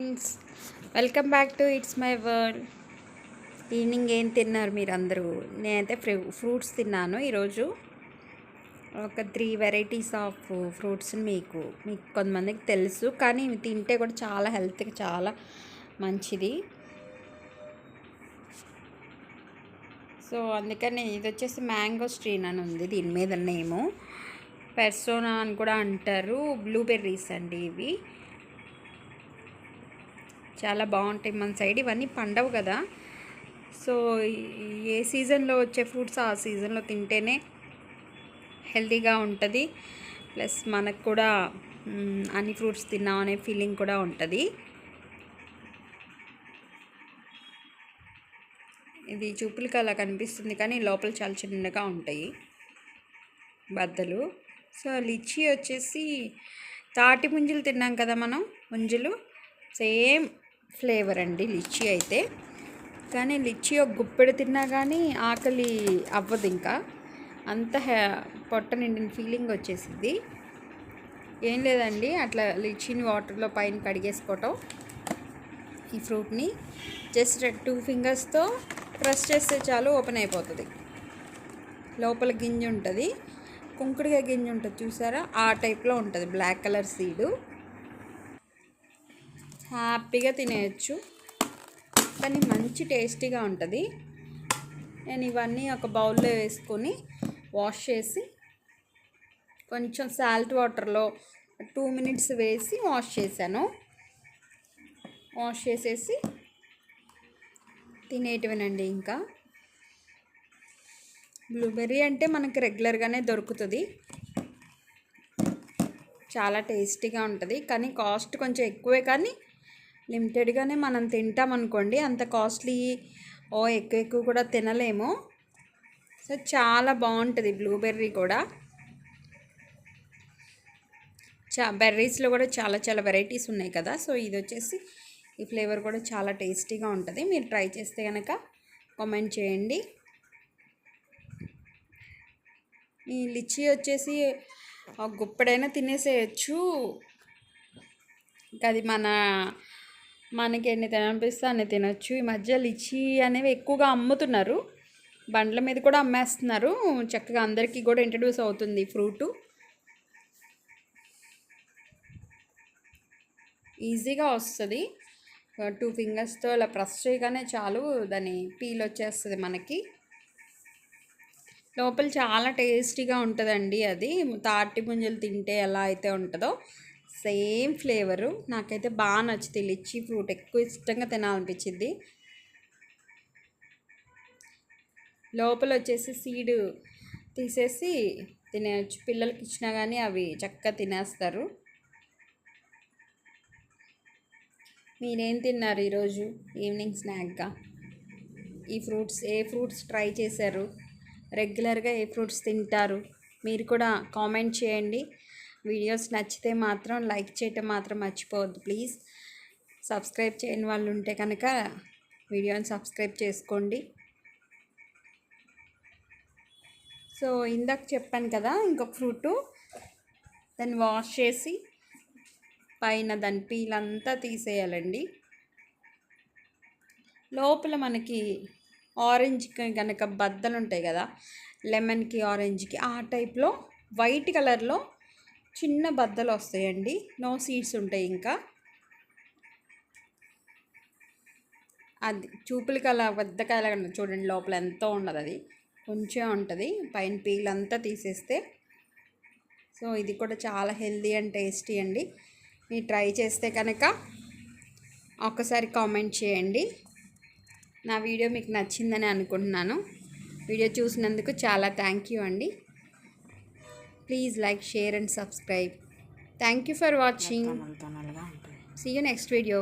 Friends welcome back to it's my world. Evening ఏం తిన్నారు మీరు అందరూ నేనైతే ఫ్రూ ఫ్రూట్స్ తిన్నాను ఈరోజు. ఒక త్రీ వెరైటీస్ ఆఫ్ ఫ్రూట్స్ మీకు మీకు కొంతమందికి తెలుసు కానీ ఇవి తింటే కూడా చాలా హెల్త్కి చాలా మంచిది. సో అందుకని ఇది వచ్చేసి మ్యాంగో స్ట్రీన్ అని ఉంది దీని మీద నేము. పెర్సోనా అని కూడా అంటారు బ్లూబెర్రీస్ అండి ఇవి. చాలా బాగుంటాయి మన సైడ్. ఇవన్నీ పండవు కదా. సో ఏ సీజన్లో వచ్చే ఫ్రూట్స్ ఆ సీజన్లో తింటేనే హెల్తీగా ఉంటుంది. ప్లస్ మనకు కూడా అన్ని ఫ్రూట్స్ తిన్నాం అనే ఫీలింగ్ కూడా ఉంటుంది. ఇది చూపులకి అలా కనిపిస్తుంది కానీ లోపల చాలా చిన్నగా ఉంటాయి బద్దలు. సో లిచీ వచ్చేసి తాటి ముంజలు తిన్నాం కదా మనం ముంజలు. సేమ్ ఫ్లేవర్ అండి లిచ్చి అయితే. కానీ లిచ్చి ఒక గుప్పెడు తిన్నా కానీ ఆకలి అవ్వదు ఇంకా. అంత హ్యా పొట్ట నిండిన ఫీలింగ్ వచ్చేసింది ఏం లేదండి అట్లా లిచీని వాటర్లో పైన కడిగేసుకోవటం ఈ ఫ్రూట్ని. జస్ట్ టూ ఫింగర్స్తో ప్రెస్ చేస్తే చాలు ఓపెన్ అయిపోతుంది. లోపల గింజ ఉంటుంది కుంకుడుగా గింజ ఉంటుంది చూసారా? ఆ టైప్లో ఉంటుంది. Black colour seed. హ్యాపీగా తినేయచ్చు. కానీ మంచి టేస్టీగా ఉంటుంది. నేను ఇవన్నీ ఒక బౌల్లో వేసుకొని వాష్ చేసి కొంచెం సాల్ట్ వాటర్లో టూ మినిట్స్ వేసి వాష్ చేశాను. వాష్ చేసేసి తినేటివేనండి ఇంకా. బ్లూబెర్రీ అంటే మనకి రెగ్యులర్గానే దొరుకుతుంది. చాలా టేస్టీగా ఉంటుంది. కానీ కాస్ట్ కొంచెం ఎక్కువే కానీ లిమిటెడ్గానే మనం తింటాం అనుకోండి అంత కాస్ట్లీ ఓ ఎక్కువ ఎక్కువ కూడా తినలేము. సో చాలా బాగుంటుంది బ్లూబెర్రీ కూడా. చా బెర్రీస్లో కూడా చాలా చాలా వెరైటీస్ ఉన్నాయి కదా. సో ఇది వచ్చేసి ఈ ఫ్లేవర్ కూడా చాలా టేస్టీగా ఉంటుంది. మీరు ట్రై చేస్తే కనుక కామెంట్ చేయండి. ఈ లిచీ వచ్చేసి గుప్పడైనా తినేసేయచ్చు. ఇంకా అది మన మనకి ఎన్ని తిననిపిస్తే అన్ని తినొచ్చు. ఈ మధ్య లిచీ అనేవి ఎక్కువగా అమ్ముతున్నారు. బండ్ల మీద కూడా అమ్మేస్తున్నారు. చక్కగా అందరికీ కూడా ఇంట్రడ్యూస్ అవుతుంది ఫ్రూటు. ఈజీగా వస్తుంది. టూ ఫింగర్స్తో ఇలా ప్రెస్ చేయగానే చాలు దాని పీల్ వచ్చేస్తుంది మనకి. లోపల చాలా టేస్టీగా ఉంటుందండి అది. తాటి పుంజలు తింటే ఎలా అయితే ఉంటుందో. Same flavour. నాకైతే బాగా నచ్చుతుంది లిచ్చి ఫ్రూట్ ఎక్కువ ఇష్టంగా తినాలనిపించింది. లోపల వచ్చేసి సీడ్ తీసేసి తినేయచ్చు. పిల్లలకి ఇచ్చినా కానీ అవి చక్కగా తినేస్తారు. మీరేం తిన్నారు ఈరోజు? ఈవినింగ్ స్నాక్గా? ఈ ఫ్రూట్స్ ఏ ఫ్రూట్స్ ట్రై చేశారు? రెగ్యులర్గా ఏ ఫ్రూట్స్ తింటారు? మీరు కూడా కామెంట్ చేయండి. వీడియోస్ నచ్చితే మాత్రం లైక్ చేయటం మాత్రం మర్చిపోవద్దు ప్లీజ్. సబ్స్క్రైబ్ చేయని వాళ్ళు ఉంటే కనుక వీడియోని సబ్స్క్రైబ్ చేసుకోండి. సో ఇందాక చెప్పాను కదా ఇంకొక ఫ్రూటు. దాన్ని వాష్ చేసి పైన దాని పీల్ అంతా తీసేయాలండి. లోపల మనకి ఆరెంజ్ కనుక బద్దలు ఉంటాయి కదా లెమన్కి ఆరెంజ్కి ఆ టైప్లో వైట్ కలర్లో చిన్న బద్దలు వస్తాయండి. నో సీడ్స్ ఉంటాయి ఇంకా. అది చూపులకి అలా పెద్ద కాయలా చూడండి లోపల ఎంతో ఉండదు అది. కొంచెం ఉంటుంది. పైన పీల్ అంతా తీసేస్తే. సో ఇది కూడా చాలా హెల్దీ అండ్ టేస్టీ అండి. మీరు ట్రై చేస్తే కనుక ఒక్కసారి కామెంట్ చేయండి. నా వీడియో మీకు నచ్చిందని అనుకుంటున్నాను. వీడియో చూసినందుకు చాలా థ్యాంక్ యూ అండి. Please like, share and subscribe. Thank you for watching. See you next video.